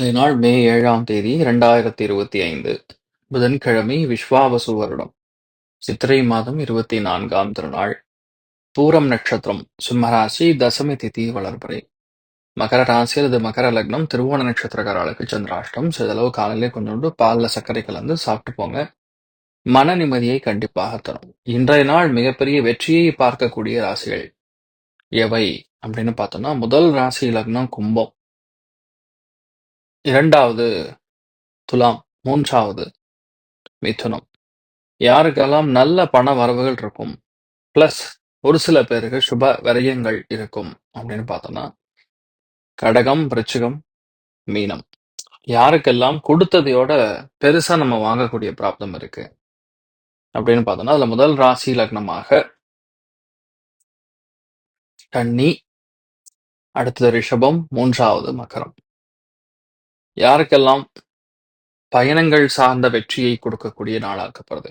இன்றைய நாள் மே ஏழாம் தேதி இரண்டாயிரத்தி இருபத்தி ஐந்து. புதன்கிழமை விஸ்வாவசு வருடம். சித்திரை மாதம் இருபத்தி நான்காம் திருநாள். பூரம் நட்சத்திரம் சிம்மராசி தசமி திதி வளர்பறை. மகர ராசி அல்லது மகர லக்னம் திருவோண நட்சத்திரக்காரர்களுக்கு சந்திராஷ்டம் சிறிதளவு காலையிலே கொஞ்சோண்டு பாலில் சர்க்கரை கலந்து சாப்பிட்டு போங்க. மன நிம்மதியை கண்டிப்பாக தரும். இன்றைய நாள் மிகப்பெரிய வெற்றியை பார்க்கக்கூடிய ராசிகள். எவை? அப்படின்னு பார்த்தோம்னா முதல் ராசி லக்னம் கும்பம். இரண்டாவது துலாம் மூன்றாவது மிதுனம். யாருக்கெல்லாம் நல்ல பண வரவுகள் இருக்கும் பிளஸ் ஒரு சில பேருக்கு சுப விரயங்கள் இருக்கும் அப்படின்னு பார்த்தோம்னா கடகம் விருச்சிகம் மீனம். யாருக்கெல்லாம் கொடுத்ததையோட பெருசா நம்ம வாங்கக்கூடிய பிராப்தம் இருக்கு அப்படின்னு பார்த்தோம்னா அதுல முதல் ராசி லக்னமாக கன்னி அடுத்தது ரிஷபம் மூன்றாவது மகரம். யாருக்கெல்லாம் பயணங்கள் சார்ந்த வெற்றியை கொடுக்கக்கூடிய நாளாக்கப்படுது?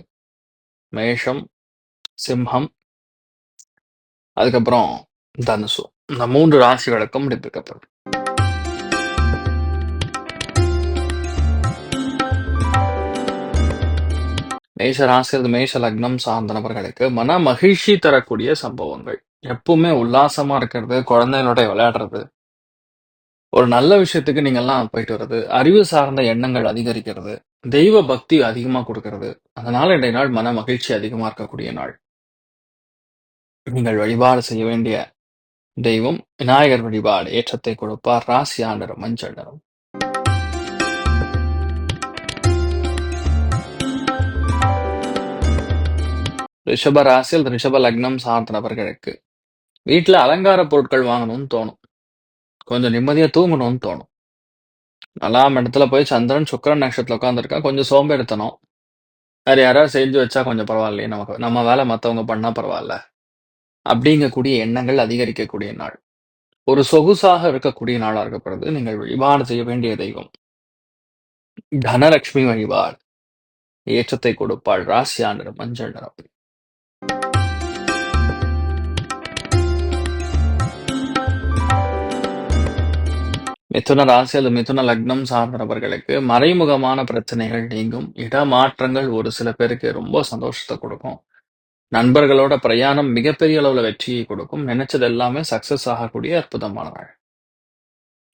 மேஷம் சிம்ஹம் அதுக்கப்புறம் தனுசு. இந்த மூன்று ராசிகளுக்கும் பிடிப்பிக்கப்படுது மேஷ ராசி அல்லது மேஷ லக்னம் சார்ந்த நபர்களுக்கு மன மகிழ்ச்சி தரக்கூடிய சம்பவங்கள். எப்பவுமே உல்லாசமா இருக்கிறது குழந்தைகளோட விளையாடுறது ஒரு நல்ல விஷயத்துக்கு நீங்கெல்லாம் போயிட்டு வர்றது அறிவு சார்ந்த எண்ணங்கள் அதிகரிக்கிறது தெய்வ பக்தி அதிகமா கொடுக்கறது. அதனால இன்றைய நாள் மன மகிழ்ச்சி அதிகமா இருக்கக்கூடிய நாள். நீங்கள் வழிபாடு செய்ய வேண்டிய தெய்வம் விநாயகர் வழிபாடு ஏற்றத்தை கொடுப்பார். ராசி ஆண்டரும் மஞ்சள் நிறம் ரிஷப ராசியில் ரிஷப லக்னம் சார்ந்த நபர்களுக்கு வீட்டுல அலங்கார பொருட்கள் வாங்கணும்னு தோணும். கொஞ்சம் நிம்மதியா தூங்கணும்னு தோணும். நலாம் இடத்துல போய் சந்திரன் சுக்கிரன் நட்சத்திரத்துல உட்காந்துருக்கா கொஞ்சம் சோம்பேறித்தனம் வேற யாராவது செஞ்சு வச்சா கொஞ்சம் பரவாயில்லையே நமக்கு. நம்ம வேலை மத்தவங்க பண்ணா பரவாயில்ல. அப்படிங்கக்கூடிய எண்ணங்கள் அதிகரிக்கக்கூடிய நாள். ஒரு சொகுசாக இருக்கக்கூடிய நாளா இருக்கப்படுறது. நீங்கள் வழிபாடு செய்ய வேண்டிய தெய்வம். தனலட்சுமி வழிபாடு. ஏற்றத்தை கொடுப்பாள். ராசியா நிறம் மஞ்சள் நிறம். மிதுன ராசி அல்லது மிதுன லக்னம் சார்ந்தவர்களுக்கு மறைமுகமான பிரச்சனைகள் நீங்கும். இடமாற்றங்கள் ஒரு சில பேருக்கு ரொம்ப சந்தோஷத்தை கொடுக்கும். நண்பர்களோட பிரயாணம் மிகப்பெரிய அளவுல வெற்றியை கொடுக்கும். நினைச்சது எல்லாமே சக்சஸ் ஆகக்கூடிய அற்புதமான நாள்.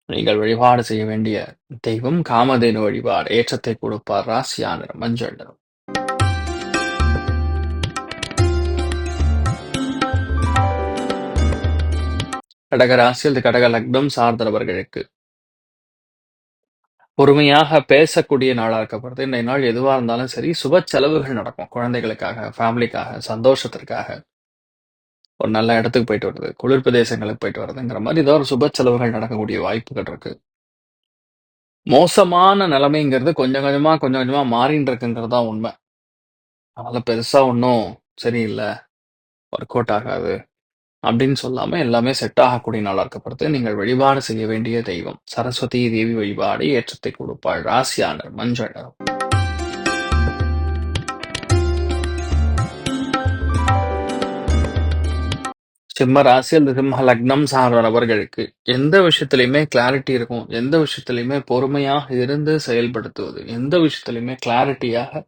நீங்கள் வழிபாடு செய்ய வேண்டிய தெய்வம் காமதேனு வழிபாடு. ஏற்றத்தை கொடுப்பார் ராசியா மஞ்சள். நிறம் கடக ராசி அல்லது கடக லக்னம் சார்ந்தவர்களுக்கு பொறுமையாக பேசக்கூடிய நாளாக இருக்கப்படுது. இன்றைய நாள் எதுவாக இருந்தாலும் சரி சுப செலவுகள் நடக்கும். குழந்தைகளுக்காக ஃபேமிலிக்காக சந்தோஷத்திற்காக. ஒரு நல்ல இடத்துக்கு போயிட்டு வருது. குளிர் பிரதேசங்களுக்கு போயிட்டு வருதுங்கிற மாதிரி ஏதோ ஒரு சுப செலவுகள் நடக்கக்கூடிய வாய்ப்புகள் இருக்கு. மோசமான நிலைமைங்கிறது கொஞ்சம் கொஞ்சமா கொஞ்சம் கொஞ்சமா மாறின்னு இருக்குங்கிறது தான் உண்மை. அதனால பெருசா ஒன்றும் சரியில்லை. ஒர்க் அவுட் ஆகாது. அப்படின்னு சொல்லாம எல்லாமே செட் ஆகக்கூடிய நாளா இருக்கப்படுது நீங்கள் வழிபாடு செய்ய வேண்டிய தெய்வம். சரஸ்வதி தேவி வழிபாடு ஏற்றத்தை கொடுப்பாள் ராசியானர் மஞ்சள். நிறம் சிம்ம ராசி அல்லது சிம்ம லக்னம் சார்ந்த நபர்களுக்கு எந்த விஷயத்திலையுமே கிளாரிட்டி இருக்கும். எந்த விஷயத்திலையுமே பொறுமையாக இருந்து செயல்படுத்துவது. எந்த விஷயத்திலையுமே கிளாரிட்டியாக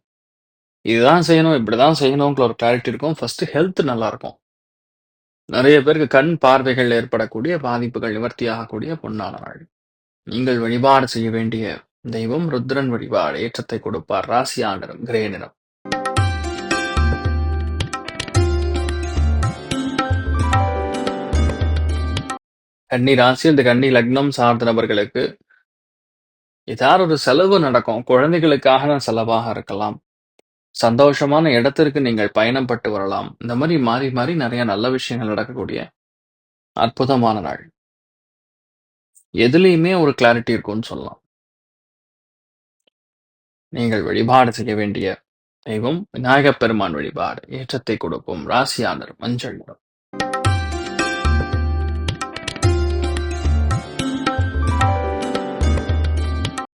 இதுதான் செய்யணும் இப்படிதான் செய்யணுங்கிற ஒரு கிளாரிட்டி இருக்கும். ஃபர்ஸ்ட் ஹெல்த் நல்லா இருக்கும். நிறைய பேருக்கு கண் பார்வைகள் ஏற்படக்கூடிய பாதிப்புகள் நிவர்த்தியாகக்கூடிய பொன்னான நாள். நீங்கள் வழிபாடு செய்ய வேண்டிய தெய்வம் ருத்ரன் வழிபாடு ஏற்றத்தை கொடுப்பார். ராசியா நிறம் கிரே நிறம். கன்னி ராசி இந்த கன்னி லக்னம் சார்ந்த நபர்களுக்கு ஏதாவது ஒரு செலவு நடக்கும். குழந்தைகளுக்காக செலவாக இருக்கலாம். சந்தோஷமான இடத்திற்கு நீங்கள் பயணம் பட்டு வரலாம். இந்த மாதிரி மாறி மாறி நிறைய நல்ல விஷயங்கள் நடக்கக்கூடிய அற்புதமான நாள். எதுலேயுமே ஒரு கிளாரிட்டி இருக்கும்னு சொல்லலாம். நீங்கள் வழிபாடு செய்ய வேண்டிய தெய்வம் விநாயகப் பெருமான் வழிபாடு ஏற்றத்தை கொடுக்கும் ராசியானர் மஞ்சள் நிறம்.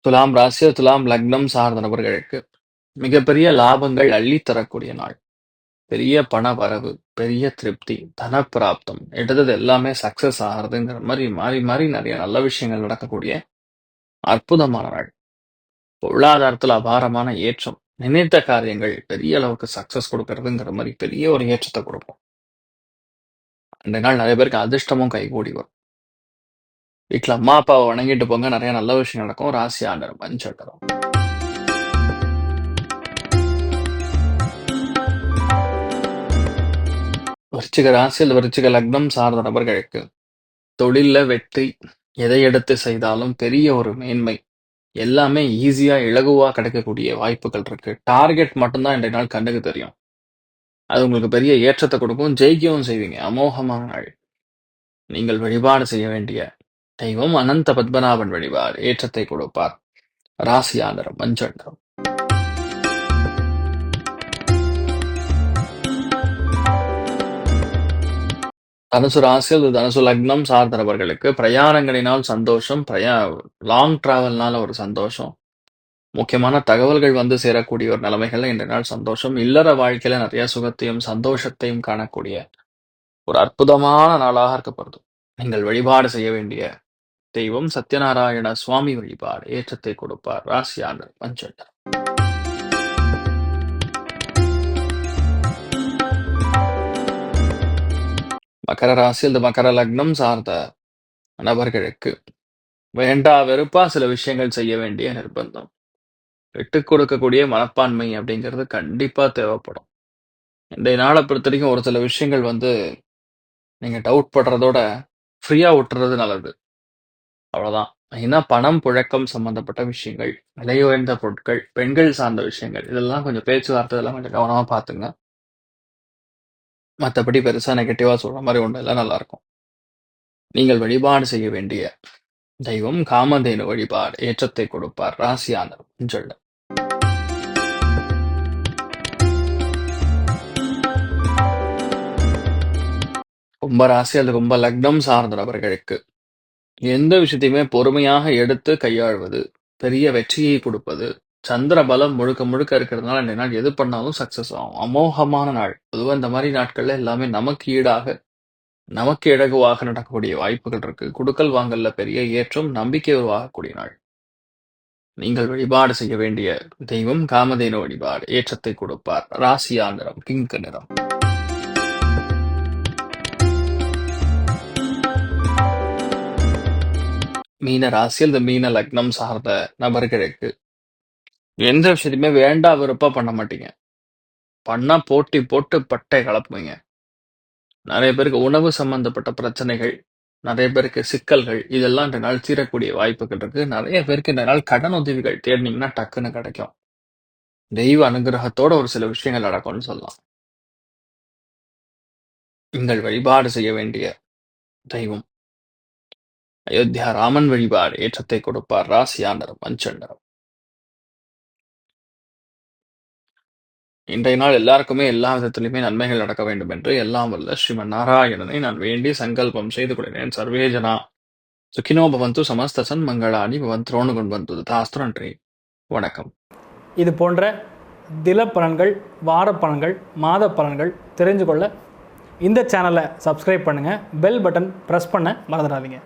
துலாம் ராசி துலாம் லக்னம் சார்ந்த நபர்களுக்கு மிகப்பெரிய லாபங்கள் அள்ளித்தரக்கூடிய நாள். பெரிய பண வரவு பெரிய திருப்தி தனப்பிராப்தம் எடுத்தது எல்லாமே சக்சஸ் ஆகிறதுங்கிற மாதிரி மாறி மாறி நிறைய நல்ல விஷயங்கள் நடக்கக்கூடிய அற்புதமான நாள். பொருளாதாரத்துல அபாரமான ஏற்றம் நினைத்த காரியங்கள் பெரிய அளவுக்கு சக்சஸ் கொடுக்கறதுங்கிற மாதிரி பெரிய ஒரு ஏற்றத்தை கொடுக்கும். அந்த நாள் நிறைய பேருக்கு அதிர்ஷ்டமும் கைகூடி வரும். வீட்டில் அம்மா அப்பாவை வணங்கிட்டு போங்க நிறைய நல்ல விஷயம் நடக்கும். ராசி ஆண்டர் மஞ்சள் விருச்சிக ராசி அல்லது விருச்சிக லக்னம் சார்ந்த நபர்களுக்கு தொழில வெற்றி எதை எடுத்து செய்தாலும் பெரிய ஒரு மேன்மை. எல்லாமே ஈஸியா இலகுவா கிடைக்கக்கூடிய வாய்ப்புகள் இருக்கு. டார்கெட் மட்டும்தான் இன்றைய நாள் கண்ணுக்கு தெரியும். அது உங்களுக்கு பெரிய ஏற்றத்தை கொடுக்கும். ஜெயிக்கவும் செய்வீங்க. அமோகமான நாள். நீங்கள் வழிபாடு செய்ய வேண்டிய தெய்வம் அனந்த பத்மநாபன் வழிபாடு. ஏற்றத்தை கொடுப்பார். ராசியாந்தரம் மஞ்சள் தனுசு ராசி அல்லது தனுசு லக்னம் சார்ந்தவர்களுக்கு பிரயாணங்களினால் சந்தோஷம் பிரயா லாங் டிராவல்னால ஒரு சந்தோஷம். முக்கியமான தகவல்கள் வந்து சேரக்கூடிய ஒரு நிலைமைகள்ல இந்த நாள் சந்தோஷம். இல்லற வாழ்க்கையில நிறைய சுகத்தையும் சந்தோஷத்தையும் காணக்கூடிய ஒரு அற்புதமான நாளாக இருக்கப்படுது நீங்கள் வழிபாடு செய்ய வேண்டிய தெய்வம் சத்யநாராயண சுவாமி வழிபாடு ஏற்றத்தை கொடுப்பார் ராசியாளர் மஞ்சள் மகர ராசி இந்த மகர லக்னம் சார்ந்த நபர்களுக்கு வேண்டா வெறுப்பா சில விஷயங்கள் செய்ய வேண்டிய நிர்பந்தம். விட்டு கொடுக்கக்கூடிய மனப்பான்மை அப்படிங்கிறது கண்டிப்பா தேவைப்படும். இன்றைய நாளை பொறுத்த வரைக்கும் ஒரு சில விஷயங்கள் வந்து நீங்க டவுட் படுறதோட ஃப்ரீயா விட்டுறது நல்லது. அவ்வளவுதான். ஏன்னா பணம் புழக்கம் சம்பந்தப்பட்ட விஷயங்கள் விலை உயர்ந்த பொருட்கள் பெண்கள் சார்ந்த விஷயங்கள் இதெல்லாம் கொஞ்சம் பேச்சுவார்த்தை இதெல்லாம் கொஞ்சம் கவனமா பாத்துங்க மற்றபடி பெருசா நெகட்டிவா சொல்ற மாதிரி ஒண்ணு இல்லை நல்லா இருக்கும் நீங்கள் வழிபாடு செய்ய வேண்டிய தெய்வம் காமதேனு வழிபாடு ஏற்றத்தை கொடுப்பார் ராசியானர் கும்ப ராசி அல்லது கும்ப லக்னம் சார்ந்த நபர்களுக்கு எந்த விஷயத்தையுமே பொறுமையாக எடுத்து கையாள்வது பெரிய வெற்றியை கொடுப்பது சந்திர பலம் முழுக்க முழுக்க இருக்கிறதுனால இந்த நாள் எது பண்ணாலும் சக்சஸ் ஆகும். அமோகமான நாள். பொதுவாக இந்த மாதிரி நாட்கள்ல எல்லாமே நமக்கு ஈடாக நமக்கு இலகுவாக நடக்கக்கூடிய வாய்ப்புகள் இருக்கு. குடுக்கல் வாங்கல்ல பெரிய ஏற்றம் நம்பிக்கை உருவாகக்கூடிய நாள். நீங்கள் வழிபாடு செய்ய வேண்டிய தெய்வம் காமதேனு வழிபாடு. ஏற்றத்தை கொடுப்பார். ராசியா நிறம் பிங்க் நிறம். மீன ராசியில் இந்த மீன லக்னம் சார்ந்த நபர்களுக்கு எந்த விஷயத்தையுமே வேண்டா விருப்பா பண்ண மாட்டீங்க. பண்ணா போட்டி போட்டு பட்டை கலப்புவீங்க. நிறைய பேருக்கு உணவு சம்பந்தப்பட்ட பிரச்சனைகள் நிறைய பேருக்கு சிக்கல்கள் இதெல்லாம் இந்த நாள் தீரக்கூடிய வாய்ப்புகள் இருக்கு. நிறைய பேருக்கு இந்த நாள் கடன் உதவிகள் தேடினீங்கன்னா டக்குன்னு கிடைக்கும். தெய்வ அனுகிரகத்தோட ஒரு சில விஷயங்கள் நடக்கும்னு சொல்லலாம். நீங்கள் வழிபாடு செய்ய வேண்டிய தெய்வம். அயோத்தியா ராமன் வழிபாடு ஏற்றத்தை கொடுப்பார். ராசியா நிறம் மஞ்சள் நிறம் இன்றைய நாள் எல்லாருக்குமே எல்லா விதத்திலுமே நன்மைகள் நடக்க வேண்டும் என்று எல்லாம் வல்ல ஸ்ரீமன் நாராயணனை நான் வேண்டி சங்கல்பம் செய்து கொள்கிறேன். சர்வேஜனா. சுகினோ பவந்து சமஸ்தசன் மங்களாணி பவந்த்ரோணு கொண்டு தாஸ்து தாஸ்திரன்றி வணக்கம். இது போன்ற தில பலன்கள் வார பலன்கள் மாத பலன்கள் தெரிஞ்சு கொள்ள இந்த சேனலை சப்ஸ்கிரைப் பண்ணுங்கள் பெல் பட்டன் ப்ரெஸ் பண்ண மறந்துடாதீங்க.